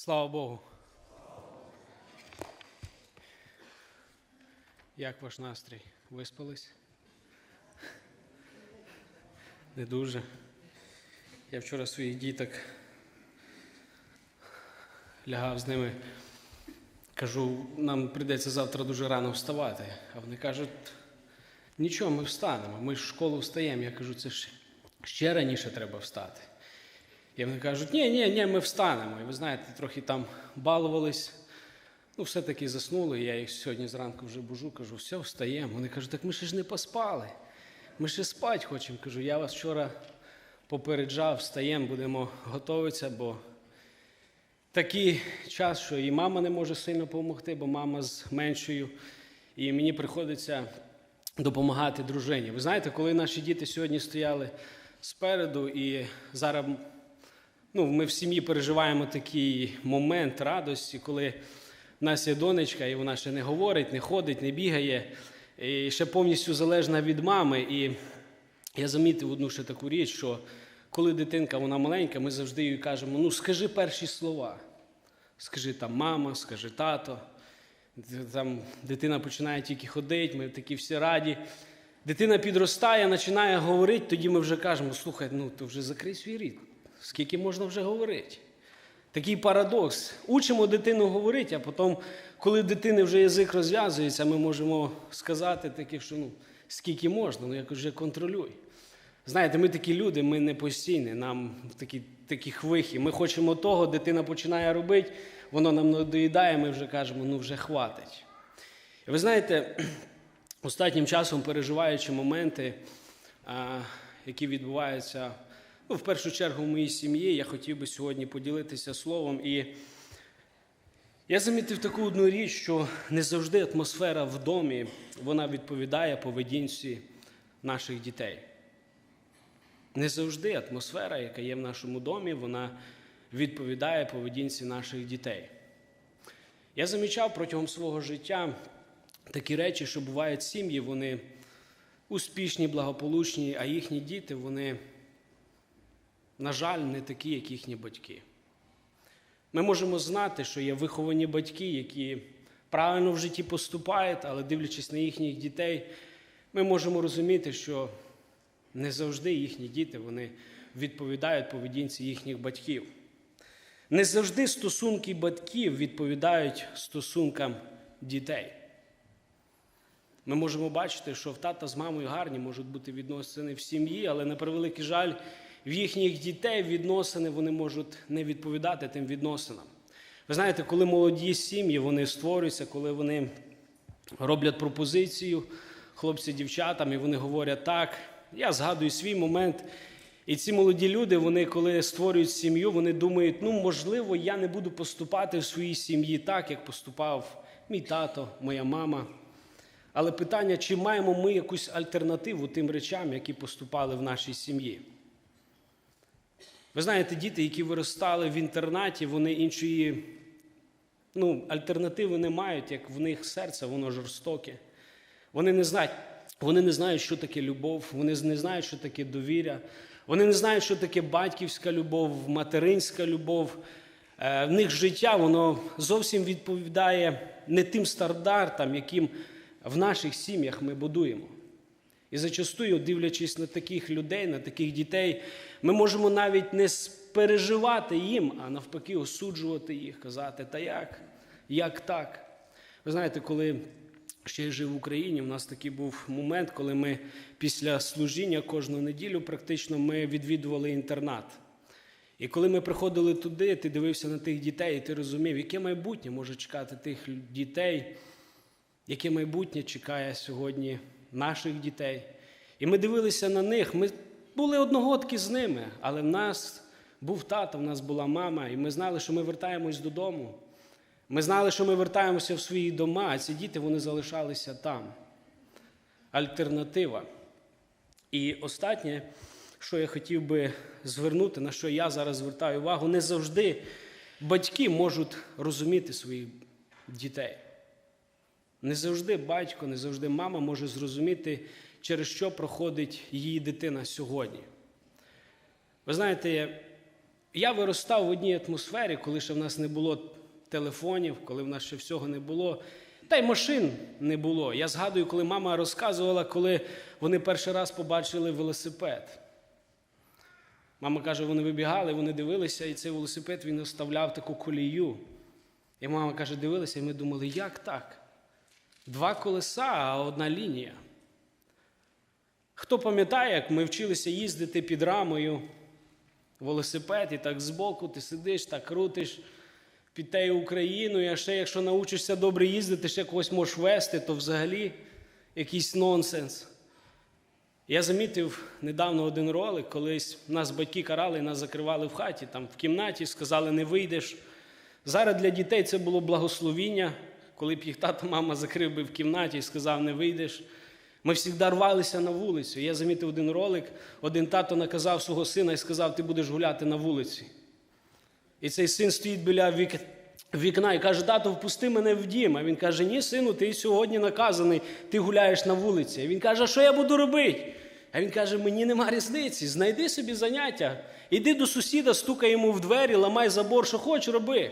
Слава Богу. Як ваш настрій? Виспались? Не дуже. Я вчора своїх діток лягав з ними. Кажу, нам прийдеться завтра дуже рано вставати. А вони кажуть, нічого, ми встанемо. Ми ж в школу встаємо. Я кажу, це ще раніше треба встати. І вони кажуть, ні, ні, ні, ми встанемо. І ви знаєте, трохи там балувались. Ну, все-таки заснули. Я їх сьогодні зранку вже бужу, кажу, все, встаємо. Вони кажуть, так ми ще ж не поспали. Ми ще спати хочемо. Кажу, я вас вчора попереджав, встаємо, будемо готуватися, бо такий час, що і мама не може сильно допомогти, бо мама з меншою, і мені приходиться допомагати дружині. Ви знаєте, коли наші діти сьогодні стояли спереду, і зараз ну, ми в сім'ї переживаємо такий момент радості, коли в нас є донечка, і вона ще не говорить, не ходить, не бігає, і ще повністю залежна від мами. І я замітив одну ще таку річ, що коли дитинка вона маленька, ми завжди їй кажемо: ну скажи перші слова. Скажи там мама, скажи тато. Там дитина починає тільки ходити, ми такі всі раді. Дитина підростає, починає говорити, тоді ми вже кажемо, слухай, ну то вже закрий свій рід. Скільки можна вже говорити? Такий парадокс. Учимо дитину говорити, а потім, коли дитини вже язик розв'язується, ми можемо сказати таке, що ну, скільки можна, ну якось вже контролюй. Знаєте, ми такі люди, ми не постійні, нам такі, такі хвихи. Ми хочемо того, дитина починає робити, воно нам надоїдає, ми вже кажемо, ну вже хватить. І ви знаєте, останнім часом переживаючи моменти, які відбуваються ну, в першу чергу в моїй сім'ї, я хотів би сьогодні поділитися словом. І я замітив таку одну річ, що не завжди атмосфера в домі вона відповідає поведінці наших дітей. Не завжди атмосфера, яка є в нашому домі, вона відповідає поведінці наших дітей. Я замічав протягом свого життя такі речі, що бувають сім'ї, вони успішні, благополучні, а їхні діти, вони, на жаль, не такі, як їхні батьки. Ми можемо знати, що є виховані батьки, які правильно в житті поступають, але дивлячись на їхніх дітей, ми можемо розуміти, що не завжди їхні діти вони відповідають поведінці їхніх батьків. Не завжди стосунки батьків відповідають стосункам дітей. Ми можемо бачити, що в тата з мамою гарні можуть бути відносини в сім'ї, але на превеликий жаль, в їхніх дітей відносини вони можуть не відповідати тим відносинам. Ви знаєте, коли молоді сім'ї вони створюються, коли вони роблять пропозицію хлопці дівчатам, і вони говорять так. Я згадую свій момент. І ці молоді люди, вони, коли створюють сім'ю, вони думають, ну, можливо, я не буду поступати в своїй сім'ї так, як поступав мій тато, моя мама. Але питання, чи маємо ми якусь альтернативу тим речам, які поступали в нашій сім'ї? Ви знаєте, діти, які виростали в інтернаті, вони іншої ну, альтернативи не мають, як в них серце, воно жорстоке. Вони не знають, вони не знають, що таке любов, вони не знають, що таке довіря, вони не знають, що таке батьківська любов, материнська любов. Е, В них життя воно зовсім відповідає не тим стандартам, яким в наших сім'ях ми будуємо. І зачастую, дивлячись на таких людей, на таких дітей, ми можемо навіть не переживати їм, а навпаки, осуджувати їх, казати, та як? Як так? Ви знаєте, коли ще я жив в Україні, у нас такий був момент, коли ми після служіння кожну неділю практично ми відвідували інтернат. І коли ми приходили туди, ти дивився на тих дітей, і ти розумів, яке майбутнє може чекати тих дітей, яке майбутнє чекає сьогодні наших дітей. І ми дивилися на них. Ми були одногодки з ними, але в нас був тато, в нас була мама, і ми знали, що ми вертаємось додому. Ми знали, що ми вертаємося в свої дома, а ці діти вони залишалися там. Альтернатива. І останнє, що я хотів би звернути, на що я зараз звертаю увагу, не завжди батьки можуть розуміти своїх дітей. Не завжди батько, не завжди мама може зрозуміти, через що проходить її дитина сьогодні. Ви знаєте, Я виростав в одній атмосфері, коли ще в нас не було телефонів, коли в нас ще всього не було. Та й машин не було. Я згадую, коли мама розказувала, коли вони перший раз побачили велосипед. Мама каже, вони вибігали, вони дивилися, і цей велосипед він оставляв таку колію. І мама каже, дивилися, і ми думали, як так? Два колеса, а одна лінія. Хто пам'ятає, як ми вчилися їздити під рамою велосипед, і так збоку ти сидиш, так крутиш під тею Україною, а ще якщо научишся добре їздити, ще когось можеш вести, то взагалі якийсь нонсенс. Я замітив недавно один ролик, колись нас батьки карали, нас закривали в хаті, там в кімнаті, сказали, не вийдеш. Зараз для дітей це було благословіння, коли б їх тато, мама закрив би в кімнаті і сказав, не вийдеш. Ми завжди рвалися на вулицю. Я замітив один ролик, один тато наказав свого сина і сказав, ти будеш гуляти на вулиці. І цей син стоїть біля вік... вікна і каже, тато, впусти мене в дім. А він каже, ні, сину, ти сьогодні наказаний, ти гуляєш на вулиці. А він каже, а що я буду робити? А він каже, мені нема різниці, знайди собі заняття. Іди до сусіда, стукай йому в двері, ламай забор, що хочеш, роби.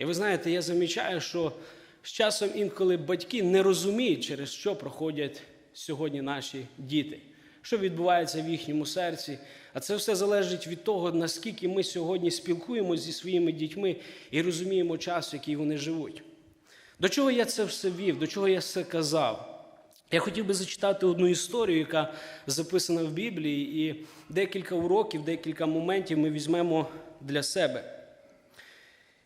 І ви знаєте, я замічаю, що з часом інколи батьки не розуміють, через що проходять сьогодні наші діти, що відбувається в їхньому серці. А це все залежить від того, наскільки ми сьогодні спілкуємося зі своїми дітьми і розуміємо час, в який вони живуть. До чого я це все вів, до чого я це казав? Я хотів би зачитати одну історію, яка записана в Біблії, і декілька уроків, декілька моментів ми візьмемо для себе.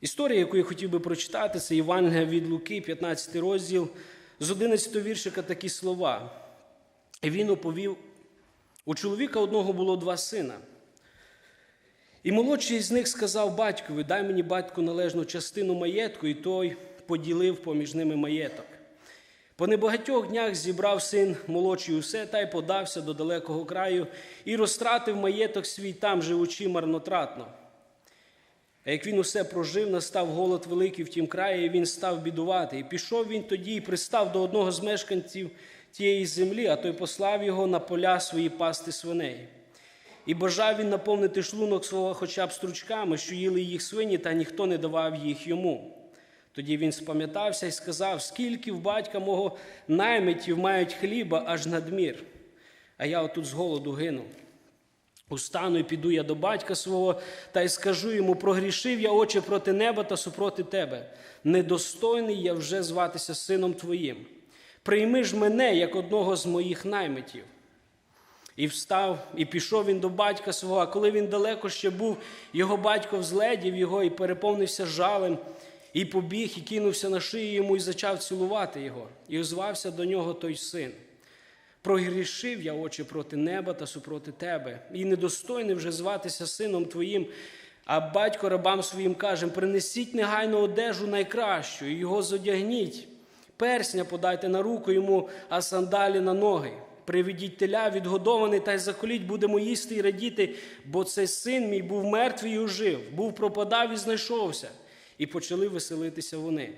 Історія, яку я хотів би прочитати, це Євангелія від Луки, 15 розділ, з 11 віршика такі слова. І він оповів: у чоловіка одного було два сина. І молодший з них сказав батькові: дай мені батьку належну частину маєтку, і той поділив поміж ними маєток. По небагатьох днях зібрав син молодший усе та й подався до далекого краю і розтратив маєток свій там, живучи марнотратно. А як він усе прожив, настав голод великий в тім краї, і він став бідувати. І пішов він тоді і пристав до одного з мешканців тієї землі, а той послав його на поля свої пасти свиней. І бажав він наповнити шлунок свого хоча б стручками, що їли їх свині, та ніхто не давав їх йому. Тоді він спам'ятався і сказав, скільки в батька мого наймитів мають хліба аж надмір, а я отут з голоду гину. Устану і піду я до батька свого та й скажу йому: прогрішив я очі проти неба та супроти тебе. Недостойний я вже зватися сином твоїм. Прийми ж мене як одного з моїх наймитів. І встав, і пішов він до батька свого, а коли він далеко ще був, його батько взледів його і переповнився жалем, і побіг, і кинувся на шию йому, і зачав цілувати його, і озвався до нього той син. Прогрішив я очі проти неба та супроти тебе, і недостойний вже зватися сином твоїм. А батько рабам своїм каже: принесіть негайну одежу найкращу, і його зодягніть, персня подайте на руку йому, а сандалі на ноги. Приведіть теля, відгодований, та й заколіть, будемо їсти і радіти, бо цей син мій був мертвий і ожив, був пропадав і знайшовся. І почали веселитися вони.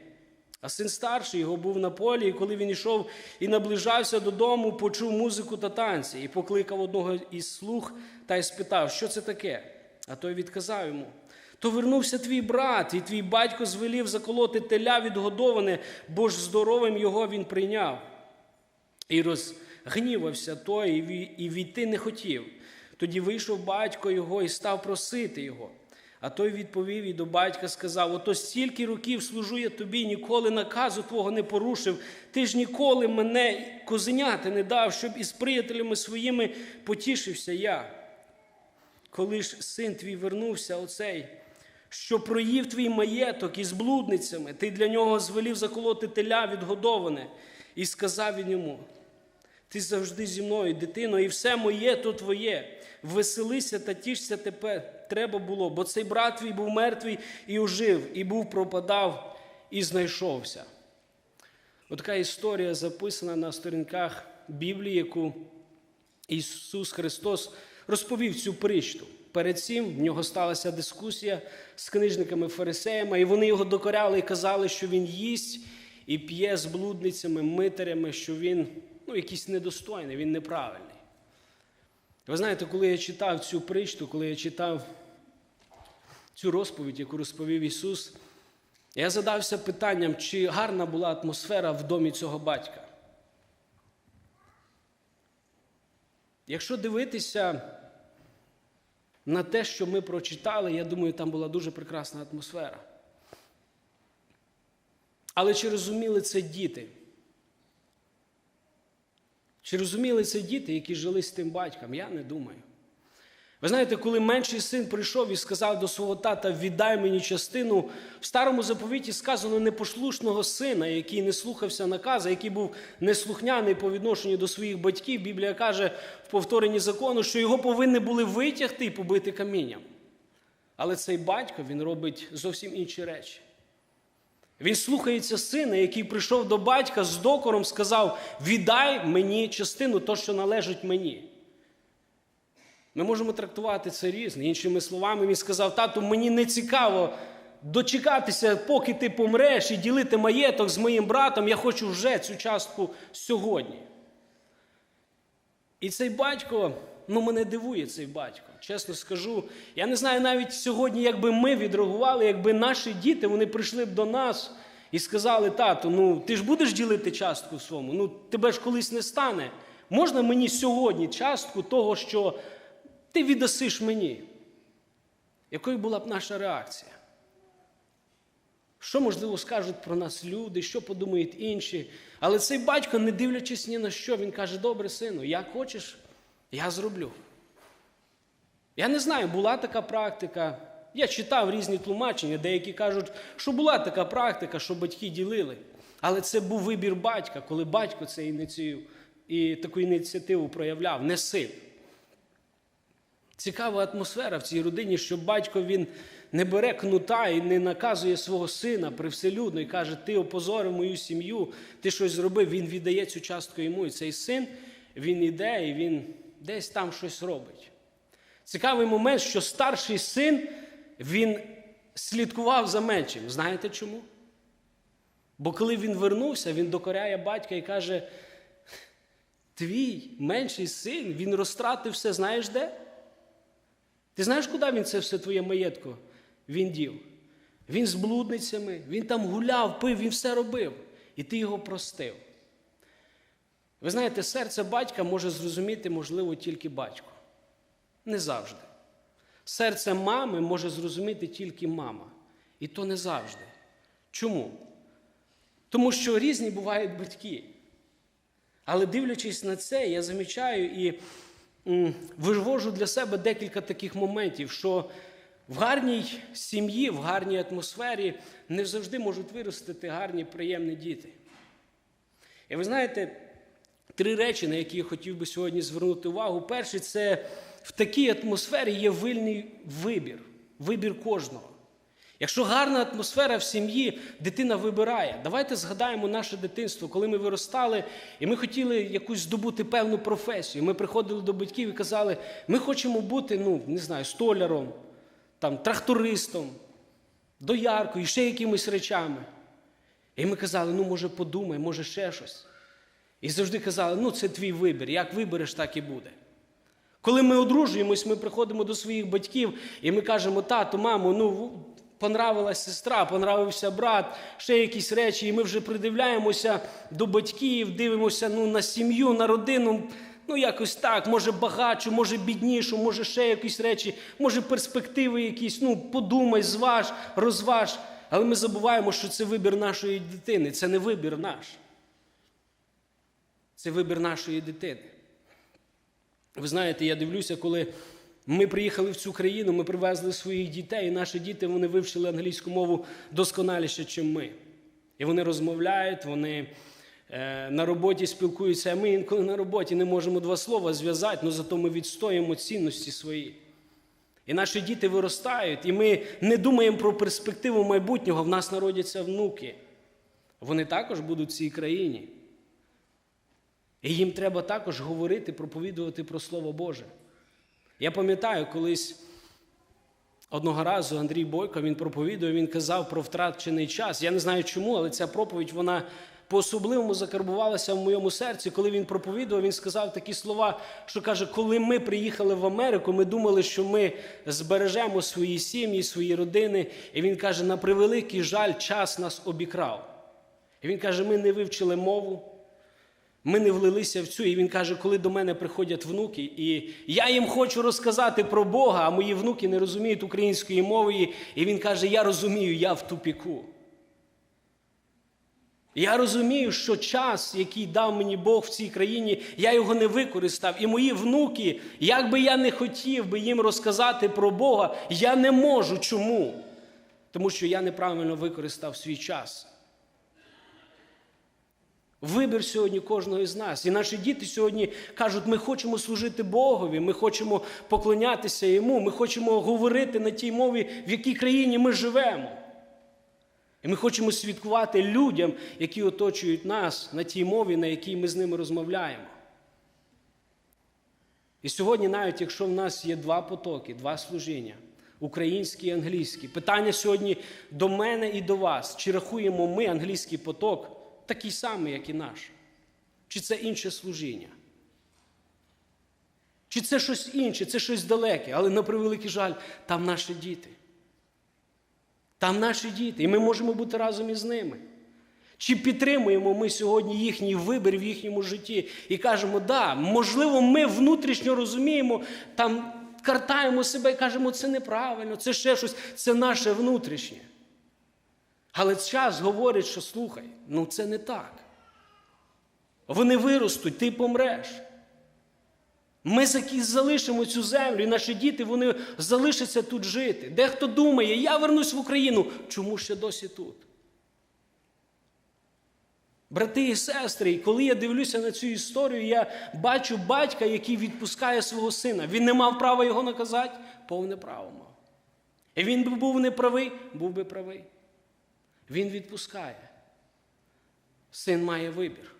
А син старший його був на полі, і коли він йшов і наближався додому, почув музику та танці, і покликав одного із слуг та й спитав, що це таке. А той відказав йому: то вернувся твій брат, і твій батько звелів заколоти теля відгодоване, бо ж здоровим його він прийняв. І розгнівався той, і війти не хотів. Тоді вийшов батько його і став просити його. А той відповів і до батька сказав: Ото стільки років служу я тобі, ніколи наказу твого не порушив. Ти ж ніколи мене козеняти не дав, щоб із приятелями своїми потішився я. Коли ж син твій вернувся, оцей, що проїв твій маєток із блудницями, ти для нього звелів заколоти теля відгодоване, і сказав він йому: Ти завжди зі мною, дитино, і все моє то твоє. Веселися та тішся тепер треба було, бо цей брат твій був мертвий і ожив, і був пропадав, і знайшовся. Отака історія записана на сторінках Біблії, яку Ісус Христос розповів цю притчу. Перед цим в нього сталася дискусія з книжниками-фарисеями, і вони його докоряли і казали, що він їсть і п'є з блудницями, митарями, що він ну, якийсь недостойний, він неправильний. Ви знаєте, коли я читав цю притчу, коли я читав цю розповідь, яку розповів Ісус, я задався питанням, чи гарна була атмосфера в домі цього батька. Якщо дивитися на те, що ми прочитали, я думаю, там була дуже прекрасна атмосфера. Але чи розуміли це діти? Чи розуміли це діти, які жили з тим батьком? Я не думаю. Ви знаєте, коли менший син прийшов і сказав до свого тата, віддай мені частину, в старому заповіті сказано непослушного сина, який не слухався наказу, який був неслухняний по відношенню до своїх батьків. Біблія каже в повторенні закону, що його повинні були витягти і побити камінням. Але цей батько він робить зовсім інші речі. Він слухається сина, який прийшов до батька з докором, сказав: віддай мені частину, то, що належить мені. Ми можемо трактувати це різно. Іншими словами, він сказав: тату, мені не цікаво дочекатися, поки ти помреш, і ділити маєток з моїм братом. Я хочу вже цю частку сьогодні. І цей батько, ну мене дивує цей батько. Чесно скажу, я не знаю навіть сьогодні, якби ми відреагували, якби наші діти вони прийшли б до нас і сказали, тату, ну ти ж будеш ділити частку своєму, ну тебе ж колись не стане. Можна мені сьогодні частку того, що ти віддасиш мені? Якою була б наша реакція? Що, можливо, скажуть про нас люди, що подумають інші? Але цей батько, не дивлячись ні на що, він каже: добре, сину, як хочеш, я зроблю. Я не знаю, була така практика. Я читав різні тлумачення, деякі кажуть, що була така практика, що батьки ділили. Але це був вибір батька, коли батько це ініціював і таку ініціативу проявляв, не син. Цікава атмосфера в цій родині, що батько він не бере кнута і не наказує свого сина привселюдно і каже, ти опозорив мою сім'ю, ти щось зробив, він віддає цю частку йому. І цей син він іде і він десь там щось робить. Цікавий момент, що старший син він слідкував за меншим. Знаєте чому? Бо коли він вернувся, він докоряє батька і каже: твій менший син, він розтратив все, знаєш де? Ти знаєш, куди він це все твоє маєтко він дів? Він з блудницями, він там гуляв, пив, він все робив. І ти його простив. Ви знаєте, серце батька може зрозуміти, можливо, тільки батько. Не завжди. Серце мами може зрозуміти тільки мама. І то не завжди. Чому? Тому що різні бувають батьки. Але дивлячись на це, я замічаю і вивожу для себе декілька таких моментів, що в гарній сім'ї, в гарній атмосфері не завжди можуть виростити гарні, приємні діти. І ви знаєте, три речі, на які я хотів би сьогодні звернути увагу. Перший це в такій атмосфері є вильний вибір, вибір кожного. Якщо гарна атмосфера в сім'ї, дитина вибирає. Давайте згадаємо наше дитинство, коли ми виростали, і ми хотіли якусь здобути певну професію. Ми приходили до батьків і казали, ми хочемо бути, ну, не знаю, столяром, там, трактористом, дояркою, ще якимись речами. І ми казали, ну, може, подумай, може, ще щось. І завжди казали, ну, це твій вибір, як вибереш, так і буде. Коли ми одружуємось, ми приходимо до своїх батьків і ми кажемо, тату, мамо, ну понравилась сестра, понравився брат, ще якісь речі, і ми вже придивляємося до батьків, дивимося ну, на сім'ю, на родину. Ну, якось так, може багатшу, може біднішу, може ще якісь речі, може перспективи якісь, ну, подумай, зваж, розваж. Але ми забуваємо, що це вибір нашої дитини, це не вибір наш. Це вибір нашої дитини. Ви знаєте, я дивлюся, коли ми приїхали в цю країну, ми привезли своїх дітей, і наші діти вони вивчили англійську мову досконаліше, ніж ми. І вони розмовляють, вони е, на роботі спілкуються, а ми інколи на роботі не можемо два слова зв'язати, але зато ми відстоїмо цінності свої. І наші діти виростають, і ми не думаємо про перспективу майбутнього, в нас народяться внуки. Вони також будуть в цій країні. І їм треба також говорити, проповідувати про Слово Боже. Я пам'ятаю, колись одного разу Андрій Бойко він проповідував, він казав про втрачений час. Я не знаю чому, але ця проповідь вона по-особливому закарбувалася в моєму серці, коли він проповідував, він сказав такі слова, що каже, коли ми приїхали в Америку, ми думали, що ми збережемо свої сім'ї, свої родини. І він каже, на превеликий жаль, час нас обікрав. І він каже, ми не вивчили мову. Ми не влилися в цю, і він каже, коли до мене приходять внуки, і я їм хочу розказати про Бога, а мої внуки не розуміють української мови, і він каже: Я розумію, я в тупіку. Я розумію, що час, який дав мені Бог в цій країні, я його не використав. І мої внуки, як би я не хотів би їм розказати про Бога, я не можу. Чому? Тому що я неправильно використав свій час. Вибір сьогодні кожного із нас. І наші діти сьогодні кажуть, ми хочемо служити Богові, ми хочемо поклонятися Йому, ми хочемо говорити на тій мові, в якій країні ми живемо. І ми хочемо свідкувати людям, які оточують нас на тій мові, на якій ми з ними розмовляємо. І сьогодні, навіть якщо в нас є два потоки, два служіння, український і англійський, питання сьогодні до мене і до вас, чи рахуємо ми англійський поток такий самий, як і наш? Чи це інше служіння? Чи це щось інше, це щось далеке, але на превеликий жаль, там наші діти. Там наші діти, і ми можемо бути разом із ними. Чи підтримуємо ми сьогодні їхній вибір в їхньому житті і кажемо, да, можливо, ми внутрішньо розуміємо, там картаємо себе і кажемо, це неправильно, це ще щось, це наше внутрішнє. Але час говорить, що слухай, ну це не так. Вони виростуть, ти помреш. Ми залишимо цю землю, і наші діти вони залишаться тут жити. Дехто думає, я вернусь в Україну. Чому ще досі тут? Брати і сестри, і коли я дивлюся на цю історію, я бачу батька, який відпускає свого сина. Він не мав права його наказати, повне право мав. І він би був неправий, був би правий. Він відпускає. Син має вибір.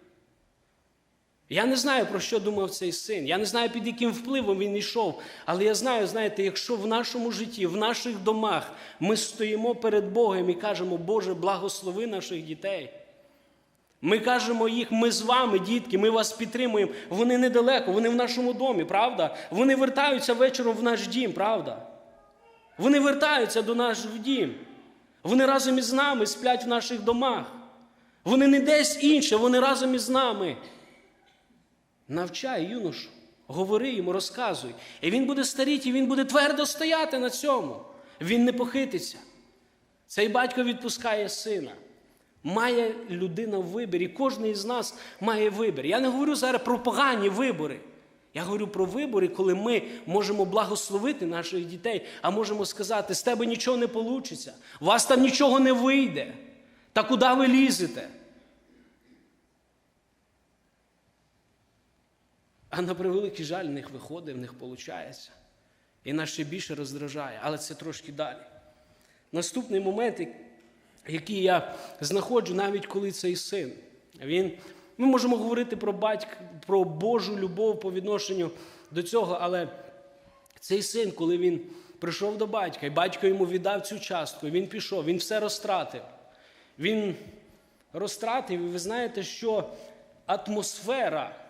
Я не знаю, про що думав цей син. Я не знаю, під яким впливом він йшов. Але я знаю, знаєте, якщо в нашому житті, в наших домах ми стоїмо перед Богом і кажемо, Боже, благослови наших дітей. Ми кажемо їх, ми з вами, дітки, ми вас підтримуємо. Вони недалеко, вони в нашому домі, правда? Вони вертаються вечором в наш дім, правда? Вони вертаються до нас в дім. Вони разом із нами сплять в наших домах. Вони не десь інше, вони разом із нами. Навчай юношу, говори йому, розказуй. І він буде старіти, і він буде твердо стояти на цьому. Він не похититься. Цей батько відпускає сина. Має людина вибір, і кожен із нас має вибір. Я не говорю зараз про погані вибори. Я говорю про вибори, коли ми можемо благословити наших дітей, а можемо сказати, з тебе нічого не вийде, у вас там нічого не вийде. Та куди ви лізете? А на превеликий жаль, в них виходить, в них виходить. І нас ще більше роздражає, але це трошки далі. Наступний момент, який я знаходжу, навіть коли цей син, він, ми можемо говорити про батька, про Божу любов по відношенню до цього, але цей син, коли він прийшов до батька, і батько йому віддав цю частку, він пішов, він все розтратив. Він розтратив, і ви знаєте, що атмосфера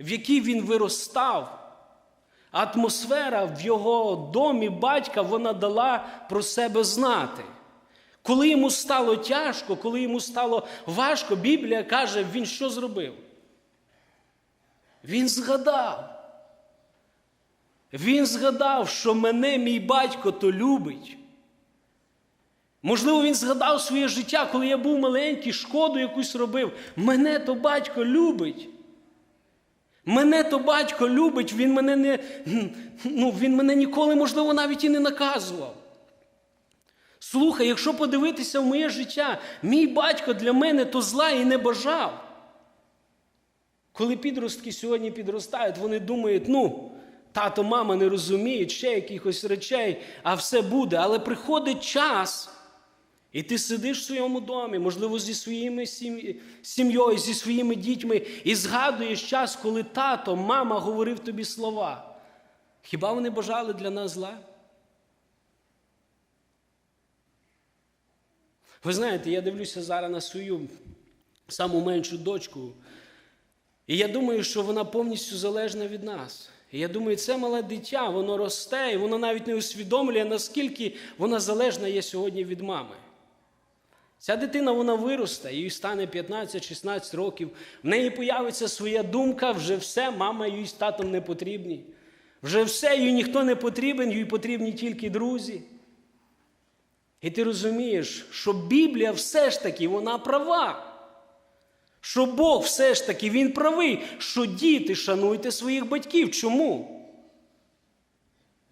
в якій він виростав, атмосфера в його домі батька вона дала про себе знати. Коли йому стало тяжко, коли йому стало важко, Біблія каже, він що зробив? Він згадав. Він згадав, що мене мій батько то любить. Можливо, він згадав своє життя, коли я був маленький, шкоду якусь робив. Мене то батько любить. Мене то батько любить, він мене не, ну, він мене ніколи, можливо, навіть і не наказував. Слухай, якщо подивитися в моє життя, мій батько для мене то зла і не бажав. Коли підростки сьогодні підростають, вони думають, ну, тато, мама не розуміють ще якихось речей, а все буде. Але приходить час, і ти сидиш в своєму домі, можливо, зі своїми сім'єю, зі своїми дітьми, і згадуєш час, коли тато, мама говорив тобі слова. Хіба вони бажали для нас зла? Ви знаєте, я дивлюся зараз на свою саму меншу дочку, і я думаю, що вона повністю залежна від нас. І я думаю, це мале дитя, воно росте, і воно навіть не усвідомлює, наскільки вона залежна є сьогодні від мами. Ця дитина вона виросте, їй стане 15-16 років. В неї появиться своя думка, вже все, мама їй з татом не потрібні. Вже все, їй ніхто не потрібен, їй потрібні тільки друзі. І ти розумієш, що Біблія все ж таки вона права. Що Бог все ж таки Він правий, що діти шануйте своїх батьків. Чому?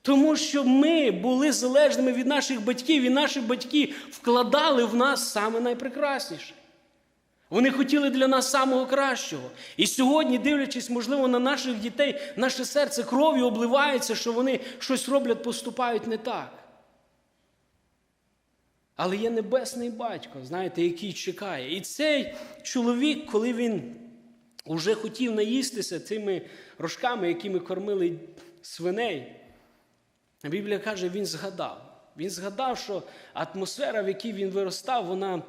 Тому що ми були залежними від наших батьків, і наші батьки вкладали в нас саме найпрекрасніше. Вони хотіли для нас самого кращого. І сьогодні, дивлячись, можливо, на наших дітей, наше серце кров'ю обливається, що вони щось роблять, поступають не так. Але є небесний батько, знаєте, який чекає. І цей чоловік, коли він уже хотів наїстися цими рожками, якими кормили свиней, Біблія каже, він згадав. Він згадав, що атмосфера, в якій він виростав, вона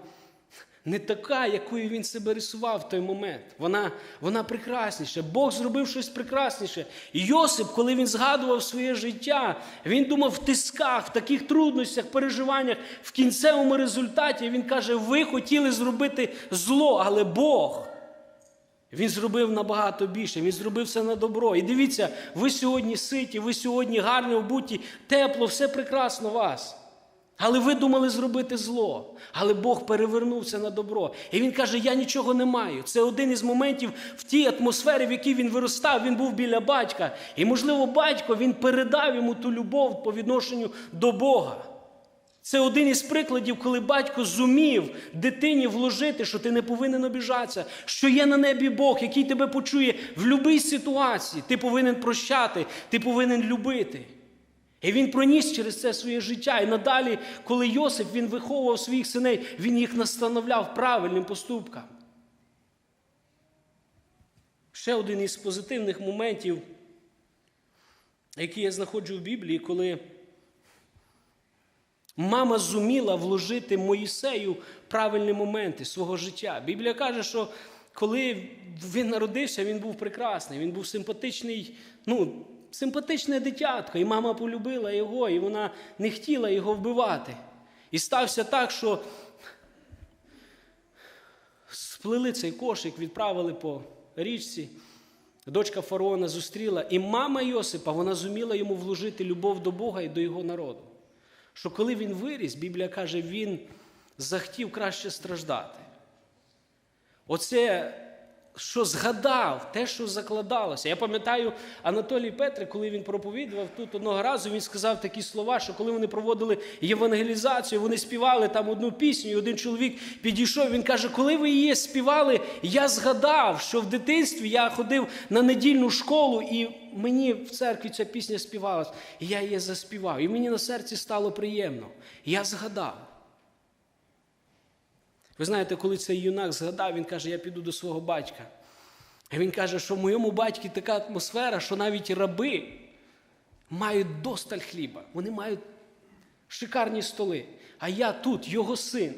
не така, якою він себе рисував в той момент. Вона вона прекрасніша. Бог зробив щось прекрасніше. І Йосип, коли він згадував своє життя, він думав в тисках, в таких трудностях, переживаннях, в кінцевому результаті він каже: ви хотіли зробити зло, але Бог. Він зробив набагато більше, він зробив все на добро. І дивіться, ви сьогодні ситі, ви сьогодні гарні, обуті, тепло, все прекрасно у вас. Але ви думали зробити зло. Але Бог перевернув це на добро. І він каже: Я нічого не маю. Це один із моментів в тій атмосфері, в якій він виростав, він був біля батька. І, можливо, батько він передав йому ту любов по відношенню до Бога. Це один із прикладів, коли батько зумів дитині вложити, що ти не повинен обіжатися, що є на небі Бог, який тебе почує в будь-якій ситуації. Ти повинен прощати, ти повинен любити. І він проніс через це своє життя. І надалі, коли Йосип він виховував своїх синей, він їх настановляв правильним поступкам. Ще один із позитивних моментів, який я знаходжу в Біблії, коли мама зуміла вложити Моїсею правильні моменти свого життя. Біблія каже, що коли він народився, він був прекрасний, він був симпатичний, ну, симпатичне дитятко, і мама полюбила його, і вона не хотіла його вбивати. І стався так, що сплели цей кошик, відправили по річці. Дочка фараона зустріла, і мама Йосипа вона зуміла йому вложити любов до Бога і до його народу. Що коли він виріс, Біблія каже, він захотів краще страждати. Оце що згадав, те, що закладалося. Я пам'ятаю Анатолій Петре, коли він проповідував тут одного разу, він сказав такі слова, що коли вони проводили євангелізацію, вони співали там одну пісню, і один чоловік підійшов. Він каже: коли ви її співали, я згадав, що в дитинстві я ходив на недільну школу, і мені в церкві ця пісня співалась, і я її заспівав. І мені на серці стало приємно. Я згадав. Ви знаєте, коли цей юнак згадав, він каже, я піду до свого батька. І він каже, що в моєму батькі така атмосфера, що навіть раби мають досталь хліба. Вони мають шикарні столи. А я тут, його син,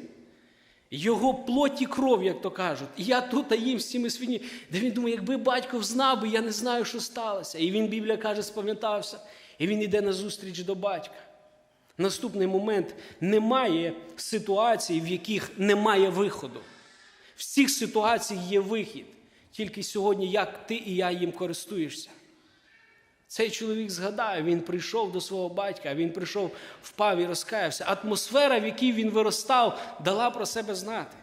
його плоті кров, як то кажуть. І я тут а їм цими свині. Де він думає, якби батько знав би, я не знаю, що сталося. І він, Біблія каже, спам'ятався. І він йде на зустріч до батька. Наступний момент немає ситуацій, в яких немає виходу. В цих ситуаціях є вихід. Тільки сьогодні, як ти і я їм користуєшся. Цей чоловік згадав, він прийшов до свого батька, він прийшов, впав і розкаявся. Атмосфера, в якій він виростав, дала про себе знати.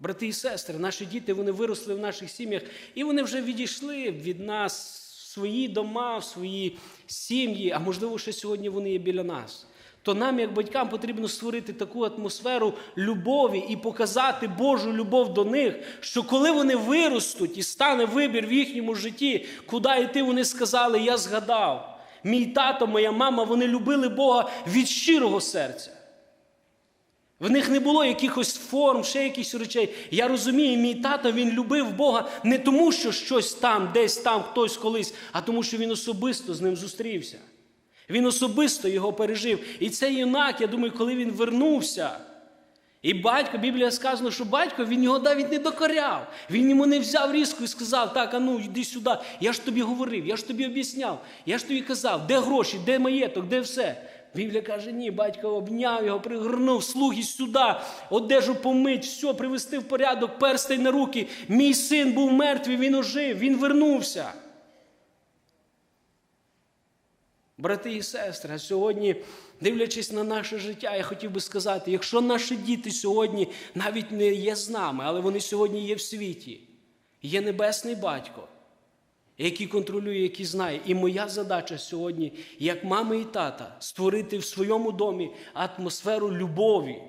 Брати і сестри, наші діти вони виросли в наших сім'ях, і вони вже відійшли від нас свої дома, в свої сім'ї, а можливо, ще сьогодні вони є біля нас. То нам, як батькам, потрібно створити таку атмосферу любові і показати Божу любов до них, що коли вони виростуть і стане вибір в їхньому житті, куди йти, вони сказали, я згадав. Мій тато, моя мама, вони любили Бога від щирого серця. В них не було якихось форм, ще якихось речей. Я розумію, мій тато він любив Бога не тому, що щось там, десь там, хтось колись, а тому, що він особисто з ним зустрівся. Він особисто його пережив. І цей юнак, я думаю, коли він вернувся, І батько, Біблія сказано, що батько він його навіть не докоряв. Він йому не взяв різку і сказав, так, а ну йди сюди. Я ж тобі говорив, я ж тобі об'ясняв, я ж тобі казав, де гроші, де маєток, де все. Біблія каже, ні, батько обняв його, пригорнув, слуги сюди, одежу помить, все, привести в порядок, перстень на руки. Мій син був мертвий, він ожив, він вернувся. Брати і сестри, а сьогодні, дивлячись на наше життя, я хотів би сказати, якщо наші діти сьогодні навіть не є з нами, але вони сьогодні є в світі, є небесний батько, який контролює, який знає. І моя задача сьогодні, як мами і тата, створити в своєму домі атмосферу любові,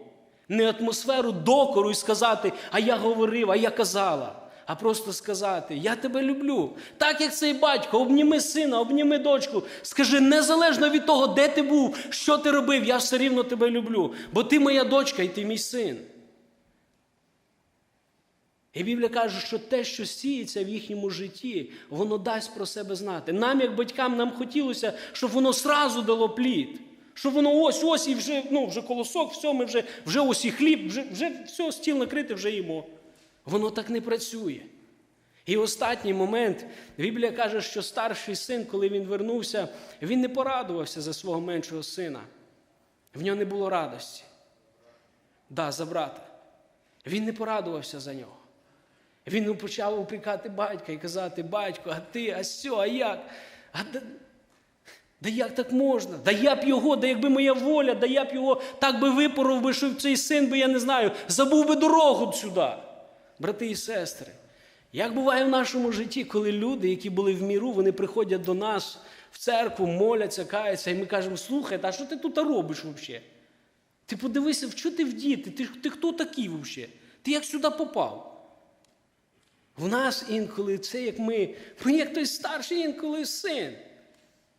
не атмосферу докору і сказати, а я говорив, а я казала. А просто сказати, я тебе люблю. Так як цей батько, обніми сина, обніми дочку. Скажи, незалежно від того, де ти був, що ти робив, я все рівно тебе люблю. Бо ти моя дочка і ти мій син. І Біблія каже, що те, що сіється в їхньому житті, воно дасть про себе знати. Нам, як батькам, нам хотілося, щоб воно сразу дало плід. Щоб воно ось ось і вже ну, вже колосок, все, ми вже вже ось і хліб, вже вже все, стіл накрити, вже їмо. Воно так не працює. І останній момент Біблія каже, що старший син, коли він вернувся, він не порадувався за свого меншого сина. В нього не було радості. Да, за брата. Він не порадувався за нього. Він почав упрекати батька і казати, батько, а ти, а сьо, а як? А да, да як так можна? Да я б його, да якби моя воля, да я б його так би випоров би, що цей син би, я не знаю, забув би дорогу сюди. Брати і сестри, як буває в нашому житті, коли люди, які були в міру, вони приходять до нас в церкву, моляться, каються, і ми кажемо, слухай, а що ти тут робиш взагалі? Ти подивися, в що ти вдіти? Ти, ти хто такий взагалі? Ти як сюди попав? В нас інколи це як ми, ми як той старший інколи син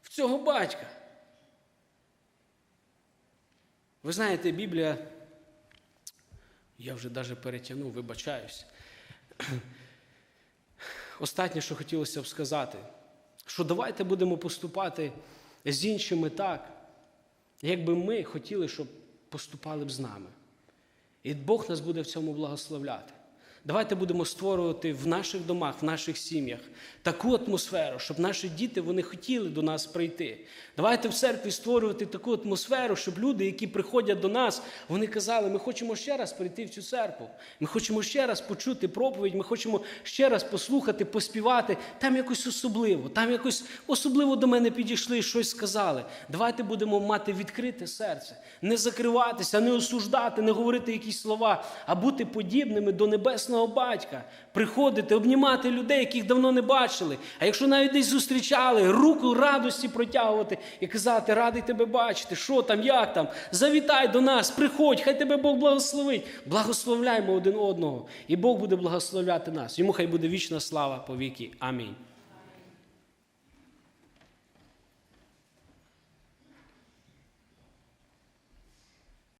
в цього батька. Ви знаєте, Біблія, я вже навіть перетягнув, вибачаюсь. Останнє, що хотілося б сказати, що давайте будемо поступати з іншими так, якби ми хотіли, щоб поступали б з нами. І Бог нас буде в цьому благословляти. Давайте будемо створювати в наших домах, в наших сім'ях таку атмосферу, щоб наші діти вони хотіли до нас прийти. Давайте в церкві створювати таку атмосферу, щоб люди, які приходять до нас, вони казали, ми хочемо ще раз прийти в цю церкву. Ми хочемо ще раз почути проповідь, ми хочемо ще раз послухати, поспівати. Там якось особливо, там якось особливо до мене підійшли і щось сказали. Давайте будемо мати відкрите серце, не закриватися, не осуждати, не говорити якісь слова, а бути подібними до небесного батька, приходити, обнімати людей, яких давно не бачили. А якщо навіть десь зустрічали, руку радості протягувати і казати, радий тебе бачити, що там, як там, завітай до нас, приходь, хай тебе Бог благословить. Благословляємо один одного, і Бог буде благословляти нас. Йому хай буде вічна слава по віки. Амінь.